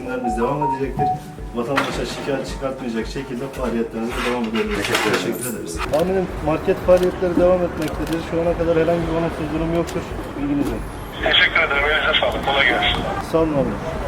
işlemlerimiz devam edecektir. Vatandaşa şikayet çıkartmayacak şekilde faaliyetlerimize devam edebiliriz. Teşekkür ederiz. Teşekkür ederiz. Amirim market faaliyetleri devam etmektedir. Şu ana kadar herhangi bir olumsuz durum yoktur. Bilginiz olsun. Teşekkür ederim. Elinize sağlık. Kolay gelsin. Sağ olun amirim.